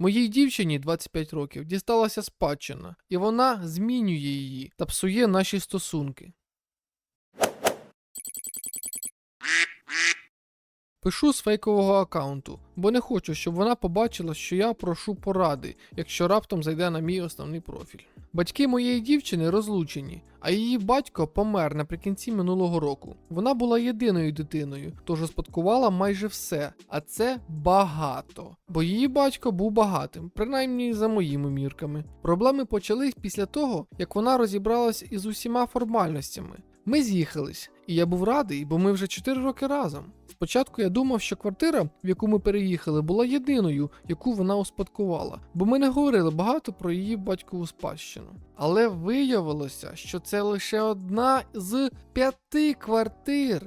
Моїй дівчині 25 років дісталася спадщина, і вона змінює її та псує наші стосунки. Пишу з фейкового аккаунту, бо не хочу, щоб вона побачила, що я прошу поради, якщо раптом зайде на мій основний профіль. Батьки моєї дівчини розлучені, а її батько помер наприкінці минулого року. Вона була єдиною дитиною, тож успадкувала майже все, а це багато. Бо її батько був багатим, принаймні за моїми мірками. Проблеми почались після того, як вона розібралась із усіма формальностями. Ми з'їхались, і я був радий, бо ми вже 4 роки разом. Спочатку я думав, що квартира, в яку ми переїхали, була єдиною, яку вона успадкувала, бо ми не говорили багато про її батькову спадщину. Але виявилося, що це лише одна з п'яти квартир.